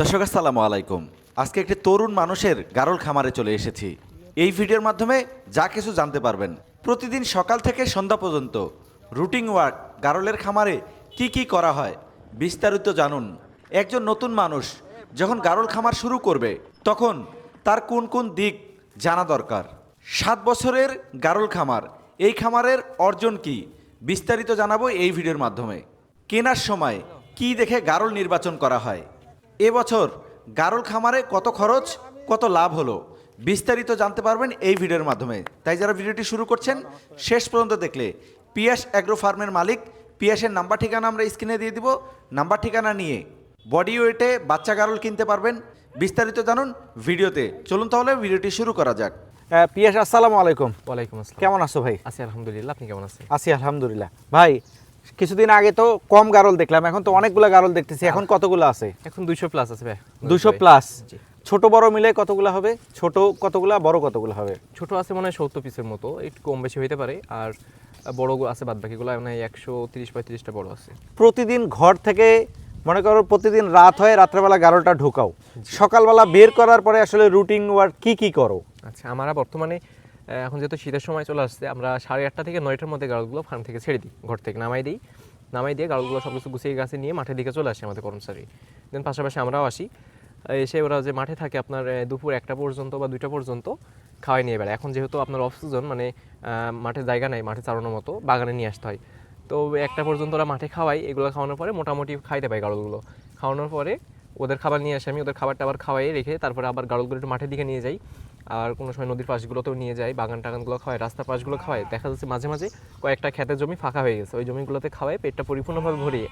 দর্শক, আসসালামু আলাইকুম। আজকে একটি তরুণ মানুষের গারল খামারে চলে এসেছি। এই ভিডিওর মাধ্যমে যা কিছু জানতে পারবেন। প্রতিদিন সকাল থেকে সন্ধ্যা পর্যন্ত রুটিন ওয়ার্ক গারলের খামারে কি কি করা হয় বিস্তারিত জানুন। একজন নতুন মানুষ যখন গারল খামার শুরু করবে, তখন তার কোন কোন দিক জানা দরকার? সাত বছরের গারল খামার, এই খামারের অর্জন কি? বিস্তারিত জানাব এই ভিডিওর মাধ্যমে। কেনার সময় কি দেখে গারল নির্বাচন করা হয়? এবছর গারল খামারে কত খরচ কত লাভ হলো বিস্তারিত জানতে পারবেন এই ভিডিওর মাধ্যমে। তাই যারা ভিডিওটি শুরু করছেন শেষ পর্যন্ত দেখলে পিয়াস অ্যাগ্রো ফার্মের মালিক পিয়াসের নাম্বার ঠিকানা আমরা স্ক্রিনে দিয়ে দিব। নাম্বার ঠিকানা নিয়ে বডি ওয়েটে বাচ্চা গারল কিনতে পারবেন। বিস্তারিত জানুন ভিডিওতে। চলুন তাহলে ভিডিওটি শুরু করা যাক। পিয়াস আসসালামু আলাইকুম। ওয়ালাইকুম আসসালাম। কেমন আছো ভাই? আছি আলহামদুলিল্লাহ আপনি কেমন আছেন? আছি আলহামদুলিল্লাহ। ভাই কিছুদিন আগে তো কম গারল দেখলাম এখন তো অনেকগুলো গারল দেখতেছি। এখন কতগুলো আছে? এখন দুইশো প্লাস আছে ভাই। দুশো প্লাস। ছোট বড় মিলে কতগুলো হবে? ছোট কতগুলা বড় কতগুলো হবে? ছোট আছে মনে হয় সত্তর পিসের মতো একটু কম বেশি হইতে পারে। আর বড় আছে বাদ বাকিগুলো মানে একশো তিরিশ পঁয়ত্রিশটা বড় আছে। প্রতিদিন ঘর থেকে মনে করো প্রতিদিন রাত হয় রাত্রেবেলা গারলটা ঢুকাও। সকালবেলা বের করার পরে আসলে রুটিন ওয়ার্ক কি কি করো? আচ্ছা আমরা বর্তমানে এখন যেহেতু শীতের সময় চলে আসছে, আমরা সাড়ে আটটা থেকে নয়টার মধ্যে গাড়লগুলো ফার্ম থেকে ছেড়ে দিই, ঘর থেকে নামাই দিই। নামাই দিয়ে গাড়লগুলো সব কিছু গুছিয়ে গাছে নিয়ে মাঠের দিকে চলে আসে আমাদের কর্মচারী। দেন পাশাপাশি আমরাও আসি। এসে ওরা যে মাঠে থাকে আপনার দুপুর একটা পর্যন্ত বা দুইটা পর্যন্ত খাওয়াই নিয়ে বেড়ায়। এখন যেহেতু আপনার অফ সিজন মানে মাঠে জায়গা নেই, মাঠে চালানোর মতো, বাগানে নিয়ে আসতে হয়। তো একটা পর্যন্ত ওরা মাঠে খাওয়াই এগুলো খাওয়ানোর পরে মোটামুটি খাইতে পাই গাড়লগুলো খাওয়ানোর পরে ওদের খাবার নিয়ে আসে, আমি ওদের খাবারটা আবার খাওয়াই রেখে তারপরে আবার গাড়লগুলো একটু মাঠের দিকে নিয়ে যাই। আর কোনো সময় নদীর পাশগুলোতেও নিয়ে যায় বাগান টাগানগুলো খাওয়ায়, রাস্তার পাশগুলো খাওয়ায়। দেখা যাচ্ছে মাঝে মাঝে কয়েকটা খেতের জমি ফাঁকা হয়ে গেছে। ওই জমিগুলোতে খাওয়ায়, পেটটা পরিপূর্ণভাবে ভরিয়ে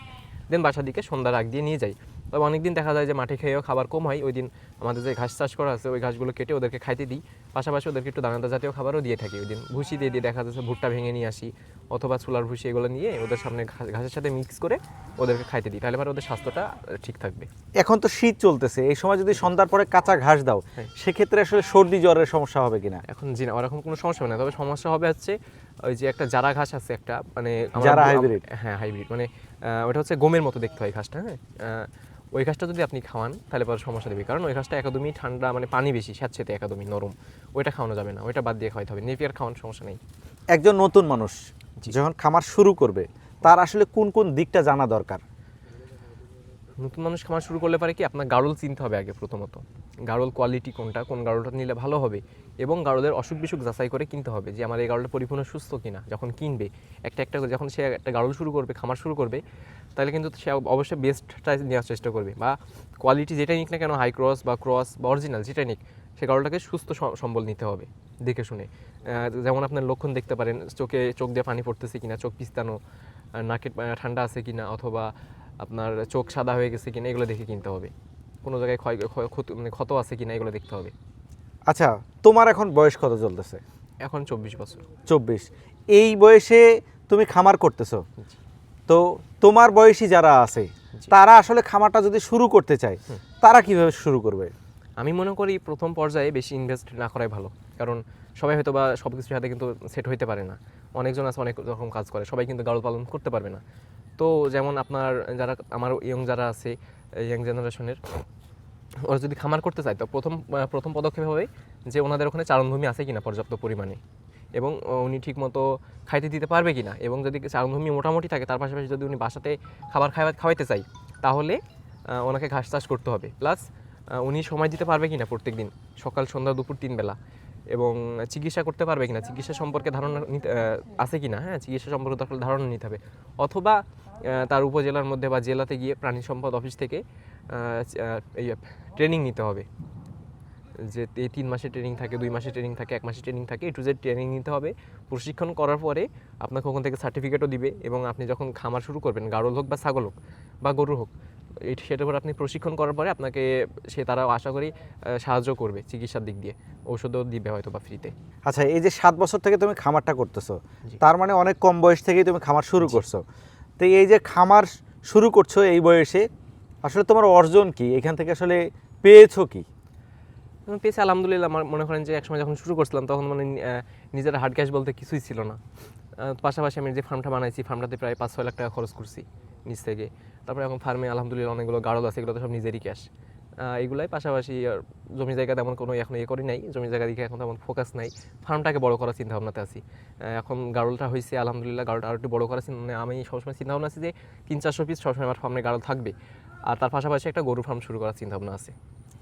দেন বাসার দিকে সন্ধ্যার আগ দিয়ে নিয়ে যাই তবে অনেকদিন দেখা যায় যে মাঠে খেয়েও খাবার কম হয়। ওই দিন আমাদের যে ঘাস চাষ করা আছে ওই ঘাসগুলো কেটে ওদেরকে খাইতে দিই। পাশাপাশি ওদেরকে একটু দানাদার জাতীয় খাবারও দিয়ে থাকি। ওই দিন ভুসি দিয়ে দিয়ে দেখা যাচ্ছে ভুট্টা ভেঙে নিয়ে আসি অথবা ছোলার ভুসি এগুলো নিয়ে ওদের সামনে ঘাসের সাথে মিক্স করে ওদেরকে খাইতে দিই। তাহলে পরে ওদের স্বাস্থ্যটা ঠিক থাকবে। এখন তো শীত চলতেছে। এই সময় যদি সন্ধ্যার পরে কাঁচা ঘাস দাও সেক্ষেত্রে আসলে সর্দি জ্বরের সমস্যা হবে কিনা? এখন জি না ওরকম কোনো সমস্যা হবে না। তবে সমস্যা হবে হচ্ছে ওই যে একটা জারা ঘাস আছে একটা মানে জারা hybrid? হ্যাঁ হাইব্রিড মানে ওটা হচ্ছে গমের মতো দেখতে হয় ঘাসটা হ্যাঁ? ওই ঘাসটা যদি আপনি খাওয়ান তাহলে পরে সমস্যা দেবে কারণ ওই ঘাসটা একদমই ঠান্ডা মানে পানি বেশি স্যাঁতসেতে একদমই নরম। ওইটা খাওয়ানো যাবে না ওইটা বাদ দিয়ে খাওয়াতে হবে। নেপিয়ার খাওয়ান সমস্যা নেই। একজন নতুন মানুষ যখন খামার শুরু করবে তার আসলে কোন কোন দিকটা জানা দরকার? নতুন মানুষ খামার শুরু করলে পারে কি আপনার গাড়ল চিনতে হবে আগে প্রথমত। গাড়ল কোয়ালিটি কোনটা, কোন গাড়লটা নিলে ভালো হবে এবং গাড়লের অসুখ বিসুখ যাচাই করে কিনতে হবে যে আমার এই গাড়লটা পরিপূর্ণ সুস্থ কিনা, যখন কিনবে, একটা একটা যখন সে একটা গাড়ল শুরু করবে, খামার শুরু করবে, তাহলে কিন্তু সে অবশ্যই বেস্টটাই নেওয়ার চেষ্টা করবে বা কোয়ালিটি যেটাই নিক না কেন হাই ক্রস বা ক্রস বা অরিজিনাল যেটাই নিক, সে গাড়লটাকে সুস্থ সম্বল নিতে হবে দেখে শুনে। যেমন আপনার লক্ষণ দেখতে পারেন, চোখে চোখ দিয়ে পানি পড়তেছে কিনা, চোখ পিস্তানো নাকের ঠান্ডা আছে কিনা অথবা আপনার চোখ সাদা হয়ে গেছে কিনা এগুলো দেখে কিনতে হবে। কোনো জায়গায় ক্ষয় মানে ক্ষত আছে কিনা এগুলো দেখতে হবে। আচ্ছা তোমার এখন বয়স কত চলতেছে? এখন চব্বিশ বছর। চব্বিশ। এই বয়সে তুমি খামার করতেছো। তো তোমার বয়সী যারা আছে তারা আসলে খামারটা যদি শুরু করতে চায় তারা কীভাবে শুরু করবে? আমি মনে করি প্রথম পর্যায়ে বেশি ইনভেস্ট না করাই ভালো। কারণ সবাই হয়তো বা সব কিছুর সাথে কিন্তু সেট হইতে পারে না। অনেকজন আছে অনেক রকম কাজ করে। সবাই কিন্তু গাড়ল পালন করতে পারবে না। তো যেমন আপনার যারা, আমার ইয়ং যারা আছে ইয়াং জেনারেশনের ওরা যদি খামার করতে চায়, তো প্রথম প্রথম পদক্ষেপ হবে যে ওনাদের ওখানে চারণভূমি আছে কিনা পর্যাপ্ত পরিমাণে। এবং উনি ঠিকমতো খাইতে দিতে পারবে কিনা। এবং যদি চারণভূমি মোটামুটি থাকে, তার পাশাপাশি যদি উনি বাসাতে খাবার খাওয়া খাওয়াইতে চাই তাহলে ওনাকে ঘাস চাষ করতে হবে। প্লাস উনি সময় দিতে পারবে কিনা প্রত্যেক দিন সকাল, সন্ধ্যা, দুপুর তিন বেলা এবং চিকিৎসা করতে পারবে কিনা, চিকিৎসা সম্পর্কে ধারণা নিতে আছে কিনা? হ্যাঁ চিকিৎসা সম্পর্কে দরকার হলে ধারণা নিতে হবে। অথবা তার উপজেলার মধ্যে বা জেলাতে গিয়ে প্রাণী সম্পদ অফিস থেকে এই ট্রেনিং নিতে হবে। যে এই তিন মাসের ট্রেনিং থাকে, দুই মাসের ট্রেনিং থাকে, এক মাসের ট্রেনিং থাকে টু জেড ট্রেনিং নিতে হবে। প্রশিক্ষণ করার পরে আপনাকে ওখান থেকে সার্টিফিকেটও দিবে এবং আপনি যখন খামার শুরু করবেন গাড়ল হোক বা ছাগল হোক বা গরু হোক সেটার উপর আপনি প্রশিক্ষণ করার পরে আপনাকে সে তারা আশা করি সাহায্য করবে চিকিৎসার দিক দিয়ে। ঔষধও দিবে হয়তো বা ফ্রিতে আচ্ছা এই যে সাত বছর থেকে তুমি খামারটা করতেছো তার মানে অনেক কম বয়স থেকেই তুমি খামার শুরু করছ। তো এই যে খামার শুরু করছ এই বয়সে আসলে তোমার অর্জন কি? এখান থেকে আসলে পেয়েছ কি? আমি পেয়েছি আলহামদুলিল্লাহ। আমার মনে করেন যে একসময় যখন শুরু করছিলাম তখন মানে নিজের হার্ড ক্যাশ বলতে কিছুই ছিল না। পাশাপাশি আমি যে ফার্মটা বানাইছি ফার্মটাতে প্রায় পাঁচ ছয় লাখ টাকা খরচ করছি। নিজ থেকে। তারপরে এখন ফার্মে আলহামদুলিল্লাহ অনেকগুলো গাড়ল আছে এগুলো তো সব নিজেরই ক্যাশ এগুলাই পাশাপাশি জমি জায়গা তেমন কোনো এখন ইয়ে করি নাই, জমি জায়গা দিকে এখন তেমন ফোকাস নাই। ফার্মটাকে বড় করার চিন্তা ভাবনাতে আছি এখন গাড়লটা হয়েছে আলহামদুলিল্লাহ গাড়লটা আরও একটু বড় করার মানে আমি সবসময় চিন্তা ভাবনা আছে যে তিন চারশো পিস সবসময় আমার ফার্মে গাড়ল থাকবে। আর তার পাশাপাশি একটা গরু ফার্ম শুরু করার চিন্তা ভাবনা আছে।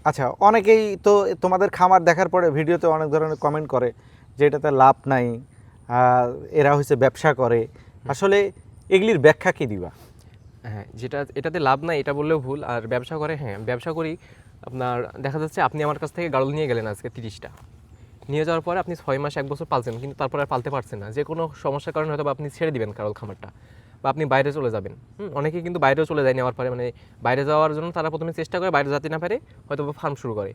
আচ্ছা অনেকেই তো তোমাদের খামার দেখার পরে ভিডিওতে অনেক ধরনের কমেন্ট করে যে এটাতে লাভ নাই এরা হচ্ছে ব্যবসা করে। আসলে এগুলির ব্যাখ্যা কী দিবা? হ্যাঁ যেটা, এটাতে লাভ নাই, এটা বললেও ভুল। আর ব্যবসা করে হ্যাঁ ব্যবসা করি, আপনার দেখা যাচ্ছে আপনি আমার কাছ থেকে গাড়ল নিয়ে গেলেন আজকে তিরিশটা। নিয়ে যাওয়ার পরে আপনি ছয় মাস, এক বছর পালছেন, কিন্তু তারপর আর পালতে পারছেন না। যে কোনো সমস্যার কারণে হয়তো আপনি ছেড়ে দিবেন কারল খামারটা, বা আপনি বাইরে চলে যাবেন। অনেকে কিন্তু বাইরেও চলে যায় নেওয়ার পরে মানে বাইরে যাওয়ার জন্য তারা প্রথমে চেষ্টা করে, বাইরে যাতে না পারে, হয়তো ফার্ম শুরু করে।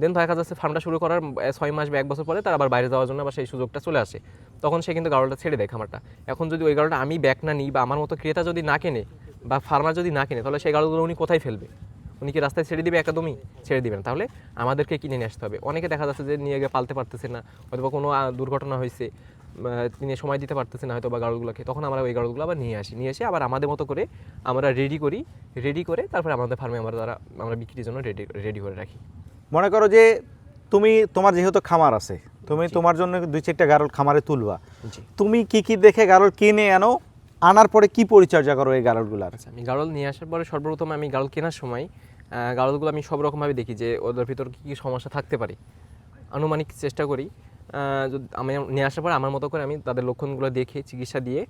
দেন দেখা যাচ্ছে ফার্মটা শুরু করার ছয় মাস বা এক বছর পরে তারা আবার বাইরে যাওয়ার জন্য আবার সেই সুযোগটা চলে আসে। তখন সে কিন্তু গাড়লটা ছেড়ে দেয় খামারটা। এখন যদি ওই গাড়লটা আমি ব্যাক না নিই বা আমার মতো ক্রেতা যদি না কেনে বা ফার্মার যদি না কেনে, তাহলে সেই গাড়লগুলো উনি কোথায় ফেলবে? উনি কি রাস্তায় ছেড়ে দিবে? একদমই ছেড়ে দিবেন তাহলে আমাদেরকে কিনে নিয়ে আসতে হবে। অনেকে দেখা যাচ্ছে যে নিয়ে গিয়ে পালতে পারতেছে না হয়তো কোনো দুর্ঘটনা হয়েছে তিনি সময় দিতে পারতেছে না হয়তো বা গাড়লগুলোকে তখন আমরা ওই গাড়লগুলো আবার নিয়ে আসি। নিয়ে এসে আবার আমাদের মতো করে আমরা রেডি করি রেডি করে তারপরে আমাদের ফার্মে আমরা তারা আমরা বিক্রির জন্য রেডি রেডি করে রাখি। মনে করো যে তুমি তোমার যেহেতু খামার আছে তুমি তোমার জন্য দুই চারটা গারল খামারে তুলবা। তুমি কি কি দেখে গারল কিনে আনো আনার পরে কি পরিচর্যা করো এই গারলগুলার? আচ্ছা আমি গাড়ল নিয়ে আসার পরে সর্বপ্রথম আমি গারল কেনার সময় আহ, গাড়লগুলো আমি সব রকমভাবে দেখি যে ওদের ভিতর কী কী সমস্যা থাকতে পারে। আনুমানিক চেষ্টা করি যদি আমি নিয়ে আসার পরে আমার মতো করে আমি তাদের লক্ষণগুলো দেখে চিকিৎসা দিয়ে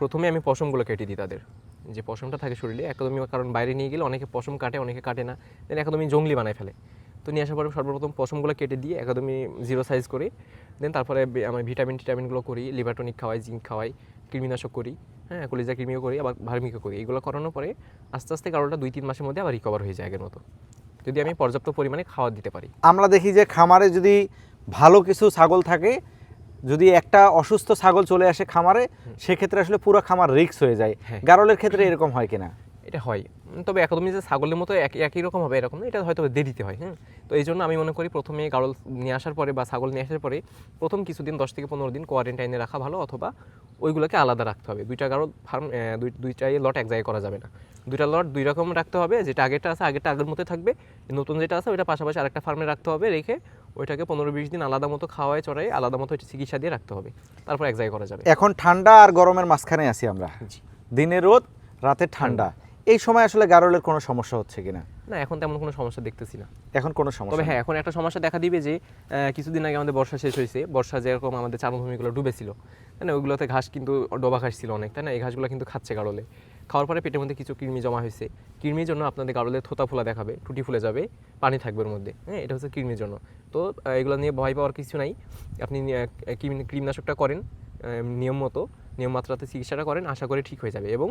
প্রথমে আমি পশমগুলো কেটে দিই তাদের। যে পশমটা থাকে শরীরে একদমই কারণ বাইরে নিয়ে গেলে অনেকে পশম কাটে অনেকে কাটে না। দেন একদমই জঙ্গলি বানায় ফেলে। তো নিয়ে আসার পরে সর্বপ্রথম পশমগুলো কেটে দিয়ে একদমই জিরো সাইজ করি। দেন তারপরে আমি ভিটামিন টিটামিনগুলো করি লিভারটনিক খাওয়াই জিঙ্ক খাওয়াই কৃমিনাশক করি হ্যাঁ কলিজা কৃমিও করি আবার ভার্মিকও করি। এগুলো করানোর পরে আস্তে আস্তে গাড়লটা দুই তিন মাসের মধ্যে আবার রিকভার হয়ে যায় আগের মতো। যদি আমি পর্যাপ্ত পরিমাণে খাওয়া দিতে পারি। আমরা দেখি যে খামারে যদি ভালো কিছু ছাগল থাকে যদি একটা অসুস্থ ছাগল চলে আসে খামারে সেক্ষেত্রে আসলে পুরো খামার রিক্স হয়ে যায়। হ্যাঁ। গারলের ক্ষেত্রে এরকম হয় কিনা? এটা হয়। তবে একদমই যে ছাগলের মতো একই একই রকম হবে এরকম না, এটা হয়তো দেরিতে হয় হ্যাঁ? তো এই জন্য আমি মনে করি প্রথমে গাড়ল নিয়ে আসার পরে বা ছাগল নিয়ে আসার পরে প্রথম কিছুদিন দশ থেকে পনেরো দিন কোয়ারেন্টাইনে রাখা ভালো অথবা ওইগুলোকে আলাদা রাখতে হবে। দুইটা গাড়ল ফার্ম দুইটাই লট এক জায়গায় করা যাবে না। দুইটা লট দুই রকম রাখতে হবে যেটা আগেরটা আছে আগেরটা আগের মতো থাকবে নতুন যেটা আছে ওইটা পাশাপাশি আরেকটা ফার্মে রাখতে হবে রেখে ওইটাকে পনেরো বিশ দিন আলাদা মতো খাওয়ায় চড়াই আলাদা মতো চিকিৎসা দিয়ে রাখতে হবে। তারপর এক জায়গায় করা যাবে। এখন ঠান্ডা আর গরমের মাঝখানে আছি আমরা। দিনে রোদ রাতে ঠান্ডা। এই সময় আসলে গারলের কোনো সমস্যা হচ্ছে কিনা? না এখন তেমন কোনো সমস্যা দেখতেছি না। এখন কোনো সমস্যা তবে হ্যাঁ এখন একটা সমস্যা দেখা দিবে যে কিছুদিন আগে আমাদের বর্ষা শেষ হয়েছে। বর্ষা যেরকম আমাদের চারণভূমিগুলো ডুবেছিল। তাই না ওইগুলোতে ঘাস কিন্তু ডোবা ঘাস ছিল অনেক তাই না? এই ঘাসগুলো কিন্তু খাচ্ছে গাড়লে খাওয়ার পরে পেটের মধ্যে কিছু কৃমি জমা হয়েছে। কৃমির জন্য আপনাদের গাড়লে থোতা ফুলা দেখাবে টুটি ফুলে যাবে পানি থাকবে ওর মধ্যে। হ্যাঁ এটা হচ্ছে কৃমির জন্য। তো এগুলো নিয়ে ভয় পাওয়ার কিছু নাই। আপনি কৃমিনাশকটা করেন নিয়ম মতো নিয়ম মাত্রাতে চিকিৎসাটা করেন আশা করি ঠিক হয়ে যাবে। এবং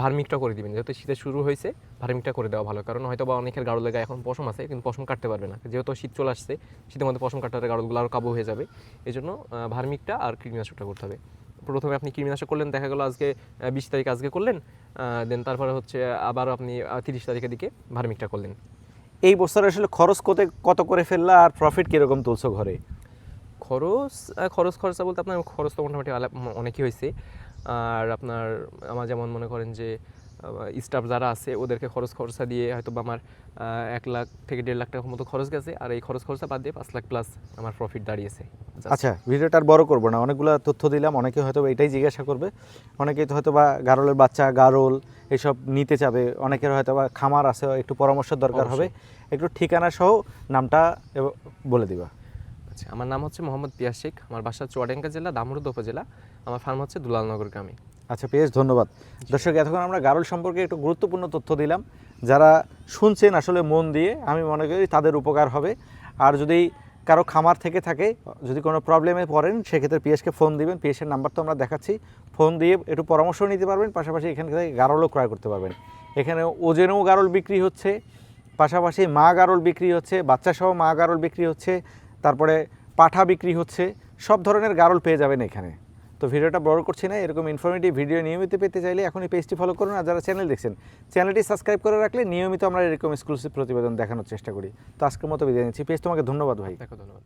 ভার্মিকটা করে দিবেন। যেহেতু শীতের শুরু হয়েছে ভার্মিকটা করে দেওয়া ভালো। কারণ হয়তো বা অনেকের গাড়লের গায়ে এখন পশম আছে কিন্তু পশম কাটতে পারবে না। যেহেতু শীত চলে আসছে শীতের মধ্যে পশম কাটাতে গাড়লগুলো আরও কাবু হয়ে যাবে। এই জন্য ভার্মিকটা আর কৃমিনাশকটা করতে হবে। প্রথমে আপনি কৃমিনাশক করলেন দেখা গেলো আজকে বিশ তারিখ আজকে করলেন দেন তারপরে হচ্ছে আবার আপনি তিরিশ তারিখের দিকে ভার্মিকটা করলেন। এই বছর আসলে খরচ কত কত করে ফেললা আর প্রফিট কীরকম তুলছো ঘরে? খরচ খরচ খরচা বলতে আপনার খরচ তো মোটামুটি অনেকই হয়েছে। আর আপনার আমার যেমন মনে করেন যে স্টাফ যারা আছে ওদেরকে খরচ খরচা দিয়ে হয়তো বা আমার এক লাখ থেকে দেড় লাখ টাকার মতো খরচ গেছে। আর এই খরচ খরচা বাদ দিয়ে পাঁচ লাখ প্লাস আমার প্রফিট দাঁড়িয়েছে। আচ্ছা ভিডিওটা আর বড় করব না। অনেকগুলো তথ্য দিলাম অনেকে হয়তো এটাই জিজ্ঞাসা করবে। অনেকেই তো হয়তো বা গারলের বাচ্চা গারল এসব নিতে চাবে। অনেকের হয়তো বা খামার আছে একটু পরামর্শের দরকার হবে। একটু ঠিকানা সহ নামটা বলে দিবা। আচ্ছা আমার নাম হচ্ছে মোহাম্মদ পিয়াস শেখ। আমার বাসা চুয়াডাঙ্গা জেলা দামরুদ উপজেলা। আমার ফার্ম হচ্ছে দুলালনগর গ্রামে। আচ্ছা পেয়েছ ধন্যবাদ। দর্শক এতক্ষণ আমরা গারল সম্পর্কে একটু গুরুত্বপূর্ণ তথ্য দিলাম। যারা শুনছেন আসলে মন দিয়ে আমি মনে করি তাদের উপকার হবে। আর যদি কারও খামার থেকে থাকে যদি কোনো প্রবলেমে পড়েন সেক্ষেত্রে পিএসকে ফোন দিবেন। পিএসের নাম্বার তো আমরা দেখাচ্ছি। ফোন দিয়ে একটু পরামর্শ নিতে পারবেন পাশাপাশি এখান থেকে গারলও ক্রয় করতে পারবেন। এখানে ওজনেও গারল বিক্রি হচ্ছে পাশাপাশি মা গারল বিক্রি হচ্ছে বাচ্চা সহ মা গারল বিক্রি হচ্ছে তারপরে পাঠা বিক্রি হচ্ছে সব ধরনের গারল পেয়ে যাবেন এখানে। তো ভিডিওটা বড় করছি না, এরকম ইনফরমেটিভ ভিডিও নিয়মিত পেতে চাইলে এখনই পেজটি ফলো করুন। আর যারা চ্যানেল দেখছেন চ্যানেলটি সাবস্ক্রাইব করে রাখলে নিয়মিত আমরা এরকম এক্সক্লুসিভ প্রতিবেদন দেখানোর চেষ্টা করি। তো আজকের মতো বিদায় নিচ্ছি। পেজ তোমাকে ধন্যবাদ ভাই। দেখো, ধন্যবাদ।